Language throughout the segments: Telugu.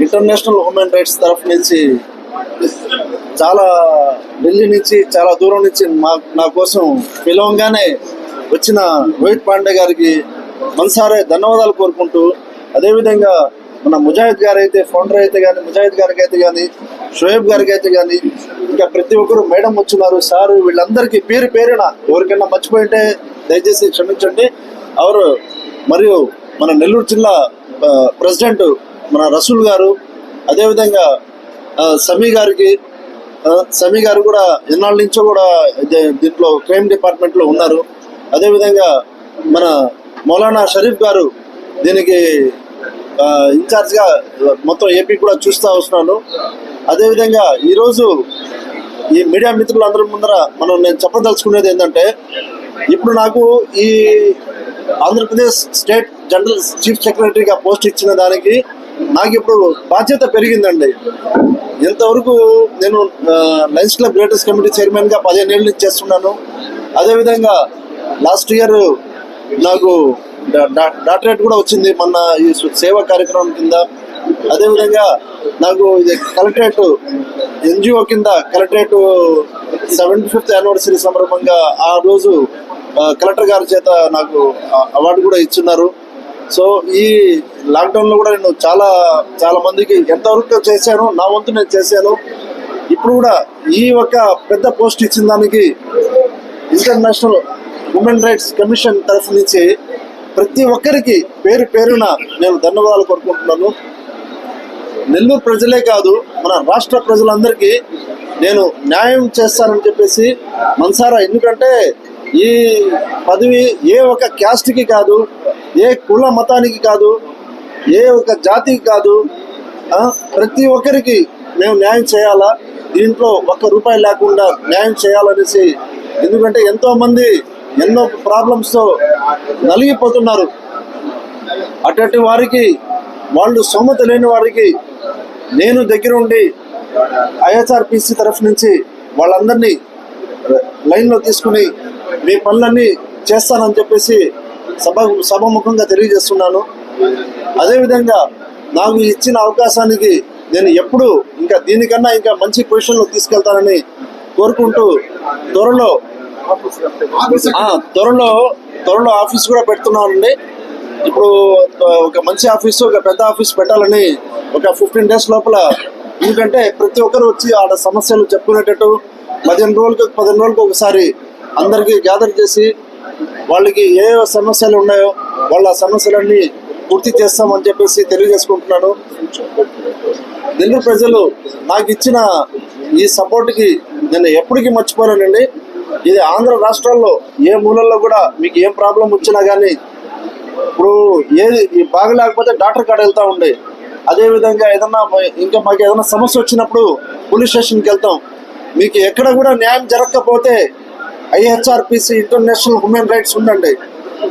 ఇంటర్నేషనల్ హ్యూమన్ రైట్స్ తరఫు నుంచి చాలా ఢిల్లీ నుంచి చాలా దూరం నుంచి మా నా కోసం పిలవంగానే వచ్చిన రోహిత్ పాండే గారికి మనసారే ధన్యవాదాలు కోరుకుంటూ అదేవిధంగా మన ముజాహిద్ గారు అయితే ఫౌండర్ అయితే కానీ ముజాహిద్ గారికి అయితే కానీ షోయబ్ గారికి అయితే కానీ ఇంకా ప్రతి ఒక్కరు మేడం వచ్చినారు సారు వీళ్ళందరికీ పేరు పేరున ఎవరికైనా మర్చిపోయింటే దయచేసి క్షమించండి. ఎవరు మరియు మన నెల్లూరు జిల్లా ప్రెసిడెంట్ మన రసూల్ గారు అదేవిధంగా సమీ గారికి సమీ గారు కూడా ఎన్నాళ్ళ నుంచో కూడా దీంట్లో క్రైమ్ డిపార్ట్మెంట్లో ఉన్నారు. అదేవిధంగా మన మౌలానా షరీఫ్ గారు దీనికి ఇన్ఛార్జ్గా మొత్తం ఏపీ కూడా చూస్తూ వస్తున్నాను. అదేవిధంగా ఈరోజు ఈ మీడియా మిత్రులందరి ముందర మనం నేను చెప్పదలుచుకునేది ఏంటంటే ఇప్పుడు నాకు ఈ ఆంధ్రప్రదేశ్ స్టేట్ జనరల్ చీఫ్ సెక్రటరీగా పోస్ట్ ఇచ్చిన దానికి నాకు ఇప్పుడు బాధ్యత పెరిగిందండి. ఇంతవరకు నేను లైన్స్ క్లబ్ గ్రేటర్స్ కమిటీ చైర్మన్గా పదిహేను ఏళ్ళ నుంచి చేస్తున్నాను. అదేవిధంగా లాస్ట్ ఇయర్ నాకు డాక్టరేట్ కూడా వచ్చింది మొన్న ఈ సేవా కార్యక్రమం కింద. అదేవిధంగా నాకు ఇది కలెక్టరేట్ ఎన్జిఓ కింద కలెక్టరేట్ సెవెంటీ ఫిఫ్త్ యానివర్సరీ సందర్భంగా ఆ రోజు కలెక్టర్ గారి చేత నాకు అవార్డు కూడా ఇచ్చున్నారు. సో ఈ లాక్డౌన్లో కూడా నేను చాలా చాలా మందికి ఎంతవరకు చేశాను నా వంతు నేను చేశాను. ఇప్పుడు కూడా ఈ ఒక పెద్ద పోస్ట్ ఇచ్చిన దానికి ఇంటర్నేషనల్ ఉమెన్ రైట్స్ కమిషన్ తరఫు నుంచి ప్రతి ఒక్కరికి పేరు పేరున నేను ధన్యవాదాలు కోరుకుంటున్నాను. నెల్లూరు ప్రజలే కాదు మన రాష్ట్ర ప్రజలందరికీ నేను న్యాయం చేస్తానని చెప్పేసి మనసారా. ఎందుకంటే ఈ పదవి ఏ ఒక క్యాస్ట్కి కాదు ఏ కుల మతానికి కాదు ఏ ఒక జాతికి కాదు ప్రతి ఒక్కరికి మేము న్యాయం చేయాలా? దీంట్లో ఒక్క రూపాయి లేకుండా న్యాయం చేయాలనేసి ఎందుకంటే ఎంతోమంది ఎన్నో ప్రాబ్లమ్స్తో నలిగిపోతున్నారు. అటువంటి వారికి వాళ్ళు సొమ్మత లేని వారికి నేను దగ్గర ఉండి ఐఎస్ఆర్పిసి తరఫు నుంచి వాళ్ళందరినీ లైన్లో తీసుకుని మీ పనులన్నీ చేస్తానని చెప్పేసి సభ సభముఖంగా తెలియజేస్తున్నాను. అదేవిధంగా నాకు ఇచ్చిన అవకాశానికి నేను ఎప్పుడు ఇంకా దీనికన్నా ఇంకా మంచి పొజిషన్లో తీసుకెళ్తానని కోరుకుంటూ త్వరలో త్వరలో త్వరలో ఆఫీస్ కూడా పెడుతున్నానండి. ఇప్పుడు ఒక మంచి ఆఫీసు ఒక పెద్ద ఆఫీస్ పెట్టాలని ఒక ఫిఫ్టీన్ డేస్ లోపల ఎందుకంటే ప్రతి ఒక్కరు వచ్చి ఆడ సమస్యలు చెప్పుకునేటట్టు పదిహేను రోజులకు పదిహేను రోజులకు ఒకసారి అందరికీ గ్యాదర్ చేసి వాళ్ళకి ఏ సమస్యలు ఉన్నాయో వాళ్ళ సమస్యలన్నీ పూర్తి చేస్తామని చెప్పేసి తెలియజేసుకుంటున్నాను. నెల్లూరు ప్రజలు నాకు ఇచ్చిన ఈ సపోర్ట్కి నేను ఎప్పటికీ మర్చిపోయానండి ఇది ఆంధ్ర రాష్ట్రాల్లో ఏ మూలల్లో కూడా మీకు ఏం ప్రాబ్లం వచ్చినా కానీ ఇప్పుడు ఏది బాగలేకపోతే డాక్టర్ కాడ వెళ్తా ఉండే. అదేవిధంగా ఏదన్నా ఇంకా మాకు ఏదైనా సమస్య వచ్చినప్పుడు పోలీస్ స్టేషన్కి వెళ్తాం. మీకు ఎక్కడ కూడా న్యాయం జరగకపోతే ఐహెచ్ఆర్పిసి ఇంటర్నేషనల్ హ్యూమన్ రైట్స్ ఉండండి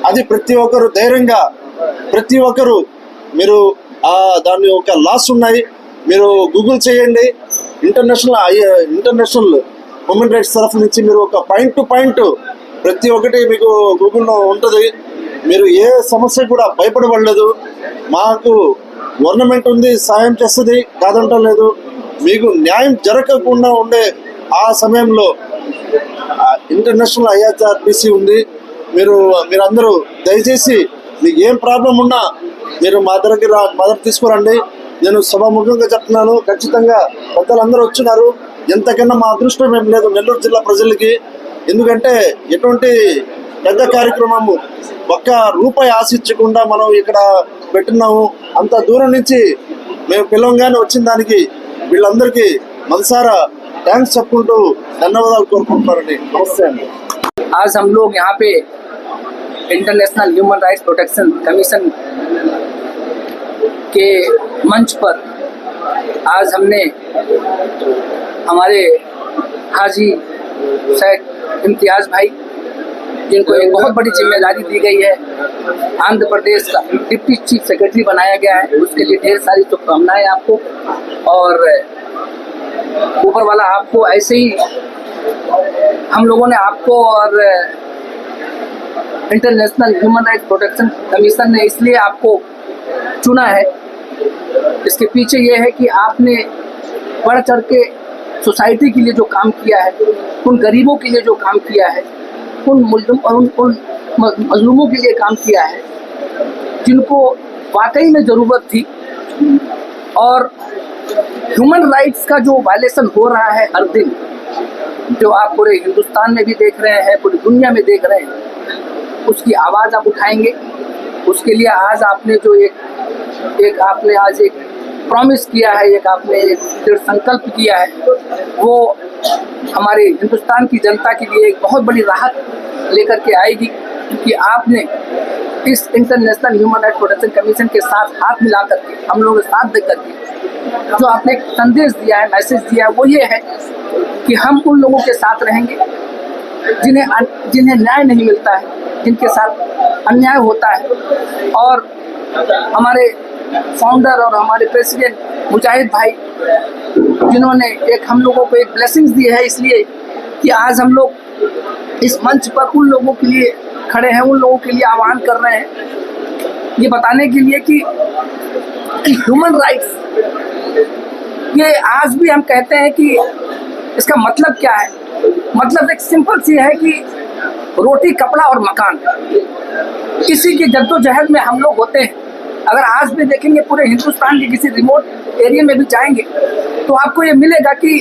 అది ప్రతి ఒక్కరు ధైర్యంగా ప్రతి ఒక్కరు మీరు దాని ఒక లాస్ ఉన్నాయి. మీరు గూగుల్ చేయండి. ఇంటర్నేషనల్ ఐ- ఇంటర్నేషనల్ హ్యూమన్ రైట్స్ తరఫు నుంచి మీరు ఒక పాయింట్ టు పాయింట్ ప్రతి ఒక్కటి మీకు గూగుల్లో ఉంటుంది. మీరు ఏ సమస్య కూడా భయపడబడలేదు. మాకు గవర్నమెంట్ ఉంది సాయం చేస్తుంది కాదంటలేదు. మీకు న్యాయం జరగకుండా ఉండే ఆ సమయంలో ఇంటర్నేషనల్ ఐఆర్ఆర్పిసి ఉంది. మీరు మీరందరూ దయచేసి మీకు ఏం ప్రాబ్లం ఉన్నా మీరు మా దగ్గర రా- మా దగ్గర తీసుకురండి. నేను సభాముఖంగా చెప్తున్నాను. ఖచ్చితంగా పెద్దలందరూ వచ్చినారు ఎంతకన్నా మా అదృష్టం ఏం లేదు నెల్లూరు జిల్లా ప్రజలకి. ఎందుకంటే ఎటువంటి పెద్ద కార్యక్రమము ఒక్క రూపాయి ఆశించకుండా మనం ఇక్కడ పెట్టున్నాము. అంత దూరం నుంచి మేము పిలవంగానే వచ్చిన దానికి వీళ్ళందరికీ మనసారా థ్యాంక్స్ చెప్పుకుంటూ ధన్యవాదాలు కోరుకుంటున్నారండి నమస్తే అండి आज हम लोग यहाँ पे international human rights protection commission के मंच पर आज हमने हमारे हाजी शेख इम्तियाज भाई जिनको एक बहुत बड़ी जिम्मेदारी दी गई है आंध्र प्रदेश का डिप्टी चीफ सेक्रेटरी बनाया गया है उसके लिए ढेर सारी शुभकामनाएं आपको और ऊपर वाला आपको ऐसे ही, हम लोगों ने आपको और international human right protection commission ने इसलिए आपको चुना है। इसके पीछे ये है कि आपने बढ़ चढ़ के सोसाइटी के लिए जो काम किया है, उन गरीबों के लिए जो काम किया है, उन मुल्जुम उन उन मजलूमों के लिए काम किया है, जिनको वाकई में ज़रूरत थी। और ह्यूमन राइट्स का जो वायलेशन हो रहा है हर दिन, जो आप पूरे हिंदुस्तान में भी देख रहे हैं, पूरी दुनिया में देख रहे हैं, उसकी आवाज़ आप उठाएँगे। उसके लिए आज आपने जो एक एक आपने आज एक प्रॉमिस किया है, एक आपने एक दृढ़ संकल्प किया है, वो हमारे हिंदुस्तान की जनता के लिए एक बहुत बड़ी राहत लेकर के आएगी कि आपने इस international human right protection commission के साथ हाथ मिला करके हम लोगों साथ दे करके जो आपने एक संदेश दिया है मैसेज दिया है, वो ये है कि हम उन लोगों के साथ रहेंगे जिन्हें जिन्हें न्याय नहीं मिलता है, जिनके साथ अन्याय होता है। और हमारे फाउंडर और हमारे प्रेसिडेंट मुजाहिद भाई, जिन्होंने एक हम लोगों को एक ब्लेसिंग्स दी है इसलिए कि आज हम लोग इस मंच पर उन लोगों के लिए खड़े हैं, उन लोगों के लिए आह्वान कर रहे हैं। ये बताने के लिए कि ह्यूमन राइट्स ये आज भी हम कहते हैं कि इसका मतलब क्या है? मतलब एक सिंपल सी है कि रोटी, कपड़ा और मकान। किसी की जद्दोजहद में हम लोग होते हैं। अगर आज भी देखेंगे पूरे हिंदुस्तान के किसी रिमोट एरिया में भी जाएँगे तो आपको ये मिलेगा कि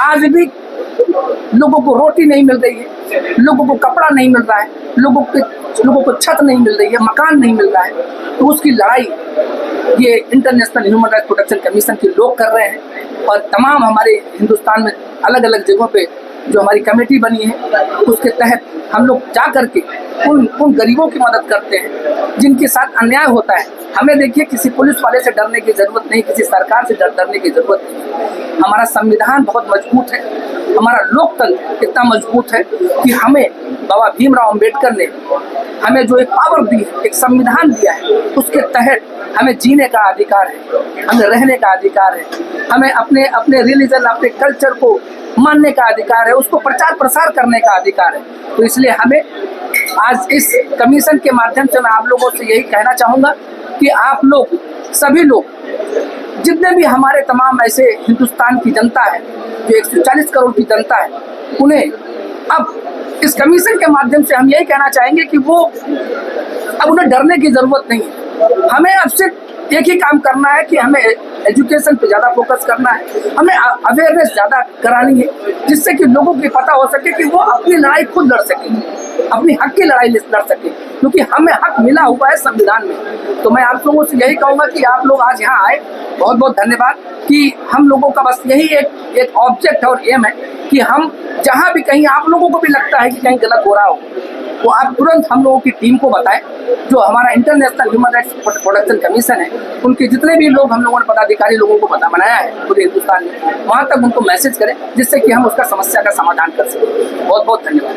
आज भी लोगों को रोटी नहीं मिल रही है, लोगों को कपड़ा नहीं मिल रहा है, लोगों के, लोगों को छत नहीं मिल रही है, मकान नहीं मिल रहा है। तो उसकी लड़ाई ये international human right protection commission के लोग कर रहे हैं और तमाम हमारे हिंदुस्तान में अलग अलग जगहों पे जो हमारी कमेटी बनी है, उसके तहत हम लोग जा करके उन उन गरीबों की मदद करते हैं, जिनके साथ अन्याय होता है। हमें देखिए, किसी पुलिस वाले से डरने की ज़रूरत नहीं, किसी सरकार से डर, डरने की ज़रूरत नहीं। हमारा संविधान बहुत मज़बूत है। हमारा लोकतंत्र इतना मज़बूत है कि हमें बाबा भीमराव अंबेडकर ने हमें जो एक पावर दी है, एक संविधान दिया है, उसके तहत हमें जीने का अधिकार है, हमें रहने का अधिकार है, हमें अपने अपने रिलीजन अपने कल्चर को मानने का अधिकार है, उसको प्रचार प्रसार करने का अधिकार है। तो इसलिए हमें आज इस कमीशन के माध्यम से मैं आप लोगों से यही कहना चाहूँगा कि आप लोग, सभी लोग, जितने भी हमारे तमाम ऐसे हिंदुस्तान की जनता है, जो 140 करोड़ की जनता है, उन्हें अब इस कमीशन के माध्यम से हम यही कहना चाहेंगे कि वो, अब उन्हें डरने की ज़रूरत नहीं है। हमें अब सिर्फ़ एक ही काम करना है कि हमें एजुकेशन पे ज़्यादा फोकस करना है। हमें अवेयरनेस ज़्यादा करानी है, जिससे कि लोगों को पता हो सके कि वो अपनी लड़ाई खुद लड़ सकें, अपनी हक की लड़ाई लड़ सके, क्योंकि हमें हक मिला हुआ है संविधान में। तो मैं आप लोगों से यही कहूँगा कि आप लोग आज यहाँ आए बहुत बहुत धन्यवाद कि हम लोगों का बस यही एक एक ऑब्जेक्ट और एम है कि हम जहाँ भी कहीं, आप लोगों को भी लगता है कि कहीं गलत हो रहा हो। वो आप तुरंत हम लोगों की टीम को बताएँ, जो हमारा international human rights protection commission है, उनके जितने भी लोग हम लोगों ने पदाधिकारी लोगों को पता बनाया है पूरे हिंदुस्तान में, वहाँ तक उनको मैसेज करें, जिससे कि हम उसका समस्या का समाधान कर सकें। बहुत बहुत धन्यवाद।